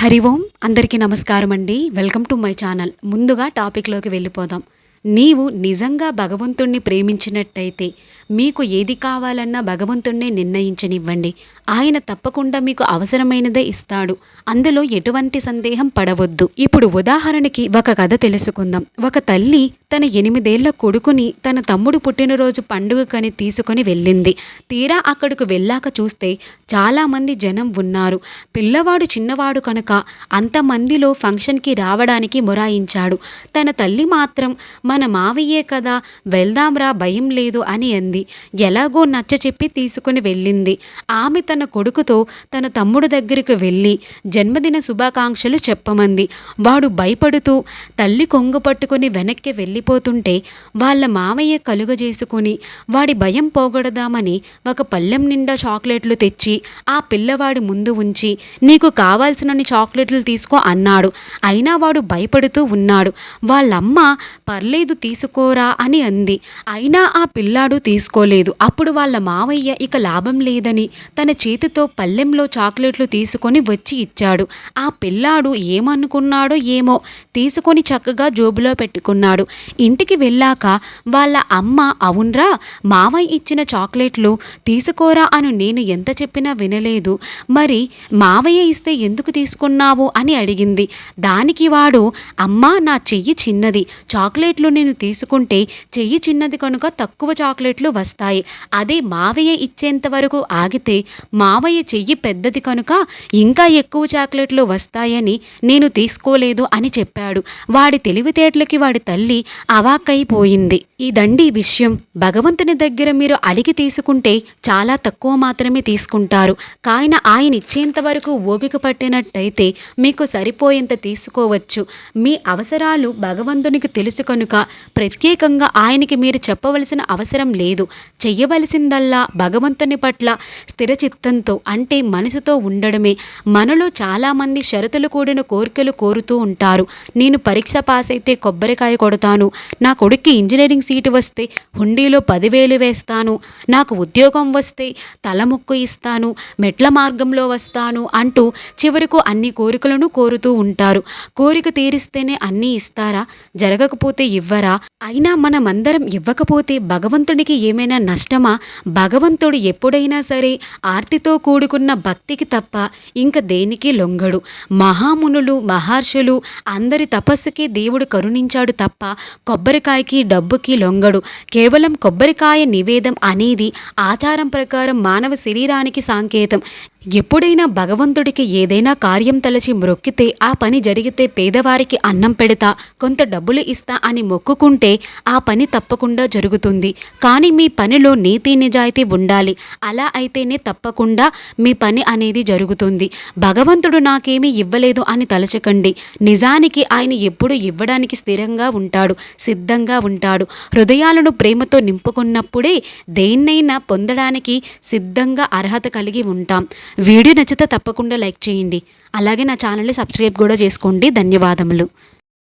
హరి ఓం అందరికీ నమస్కారం అండి. Welcome to my channel. ముందుగా టాపిక్లోకి వెళ్ళిపోదాం. నీవు నిజంగా భగవంతుణ్ణి ప్రేమించినట్టయితే మీకు ఏది కావాలన్నా భగవంతుణ్ణే నిర్ణయించనివ్వండి. ఆయన తప్పకుండా మీకు అవసరమైనదే ఇస్తాడు. అందులో ఎటువంటి సందేహం పడవద్దు. ఇప్పుడు ఉదాహరణకి ఒక కథ తెలుసుకుందాం. ఒక తల్లి తన ఎనిమిదేళ్ళ కొడుకుని తన తమ్ముడు పుట్టినరోజు పండుగకని తీసుకొని వెళ్ళింది. తీరా అక్కడికి వెళ్ళాక చూస్తే చాలామంది జనం ఉన్నారు. పిల్లవాడు చిన్నవాడు కనుక అంతమందిలో ఫంక్షన్కి రావడానికి మొరాయించాడు. తన తల్లి మాత్రం మన మావయ్యే కదా వెళ్దాంరా భయం లేదు అని అంది. ఎలాగో నచ్చ చెప్పి తీసుకుని వెళ్ళింది. ఆమె తన కొడుకుతో తన తమ్ముడు దగ్గరికి వెళ్ళి జన్మదిన శుభాకాంక్షలు చెప్పమంది. వాడు భయపడుతూ తల్లి కొంగు పట్టుకుని వెనక్కి వెళ్ళి వెళ్ళిపోతుంటే వాళ్ళ మామయ్య కలుగజేసుకుని వాడి భయం పోగొడదామని ఒక పళ్ళెం నిండా చాక్లెట్లు తెచ్చి ఆ పిల్లవాడి ముందు ఉంచి నీకు కావాల్సినన్ని చాక్లెట్లు తీసుకో అన్నాడు. అయినా వాడు భయపడుతూ ఉన్నాడు. వాళ్ళమ్మ పర్లేదు తీసుకోరా అని అంది. అయినా ఆ పిల్లాడు తీసుకోలేదు. అప్పుడు వాళ్ళ మావయ్య ఇక లాభం లేదని తన చేతితో పళ్ళెంలో చాక్లెట్లు తీసుకొని వచ్చి ఇచ్చాడు. ఆ పిల్లాడు ఏమనుకున్నాడో ఏమో తీసుకొని చక్కగా జోబులో పెట్టుకున్నాడు. ఇంటికి వెళ్ళాక వాళ్ళ అమ్మ అవునరా మావయ్య ఇచ్చిన చాక్లెట్లు తీసుకోరా అని నేను ఎంత చెప్పినా వినలేదు. మరి మావయ్య ఇస్తే ఎందుకు తీసుకున్నావు? అని అడిగింది. దానికి వాడు అమ్మ నా చెయ్యి చిన్నది. చాక్లెట్లు నేను తీసుకుంటే చెయ్యి చిన్నది కనుక తక్కువ చాక్లెట్లు వస్తాయి. అదే మావయ్య ఇచ్చేంత వరకు ఆగితే మావయ్య చెయ్యి పెద్దది కనుక ఇంకా ఎక్కువ చాక్లెట్లు వస్తాయని నేను తీసుకోలేదు అని చెప్పాడు. వాడి తెలివితేటలకి వాడి తల్లి అవాక్కైపోయింది. దండి విషయం భగవంతుని దగ్గర మీరు అడిగి తీసుకుంటే చాలా తక్కువ మాత్రమే తీసుకుంటారు. కాయన ఆయన ఇచ్చేంత వరకు ఓపిక పట్టినట్టయితే మీకు సరిపోయేంత తీసుకోవచ్చు. మీ అవసరాలు భగవంతునికి తెలుసు కనుక ప్రత్యేకంగా ఆయనకి మీరు చెప్పవలసిన అవసరం లేదు. చెయ్యవలసిందల్లా భగవంతుని పట్ల స్థిరచిత్తంతో అంటే మనసుతో ఉండడమే. మనలో చాలామంది షరతులు కూడిన కోరికలు కోరుతూ ఉంటారు. నేను పరీక్ష పాస్ అయితే కొబ్బరికాయ కొడతాను. నా కొడుక్కి ఇంజనీరింగ్ సీటు వస్తే హుండీలో పదివేలు వేస్తాను నాకు ఉద్యోగం వస్తే తలముక్కు ఇస్తాను మెట్ల మార్గంలో వస్తాను అంటూ చివరకు అన్ని కోరికలను కోరుతూ ఉంటారు. కోరిక తీరిస్తేనే అన్నీ ఇస్తారా? జరగకపోతే ఇవ్వరా? అయినా మనమందరం ఇవ్వకపోతే భగవంతుడికి ఏమైనా నష్టమా? భగవంతుడు ఎప్పుడైనా సరే ఆర్తితో కూడుకున్న భక్తికి తప్ప ఇంక దేనికి లొంగడు. మహామునులు మహర్షులు అందరి తపస్సుకి దేవుడు కరుణించాడు తప్ప కొబ్బరికాయకి డబ్బుకి లొంగడు. కేవలం కొబ్బరికాయ నివేదం అనేది ఆచారం ప్రకారం మానవ శరీరానికి సాంకేతం. ఎప్పుడైనా భగవంతుడికి ఏదైనా కార్యం తలచి మొక్కితే ఆ పని జరిగితే పేదవారికి అన్నం పెడతా కొంత డబ్బులు ఇస్తా అని మొక్కుకుంటే ఆ పని తప్పకుండా జరుగుతుంది. కానీ మీ పనిలో నీతి నిజాయితీ ఉండాలి. అలా అయితేనే తప్పకుండా మీ పని అనేది జరుగుతుంది. భగవంతుడు నాకేమీ ఇవ్వలేదు అని తలచకండి. నిజానికి ఆయన ఎప్పుడు ఇవ్వడానికి స్థిరంగా ఉంటాడు సిద్ధంగా ఉంటాడు. హృదయాలను ప్రేమతో నింపుకున్నప్పుడే దేన్నైనా పొందడానికి సిద్ధంగా అర్హత కలిగి ఉంటాం. వీడియో నచ్చితే తప్పకుండా లైక్ చేయండి. అలాగే నా ఛానల్ని సబ్స్క్రైబ్ కూడా చేసుకోండి. ధన్యవాదములు.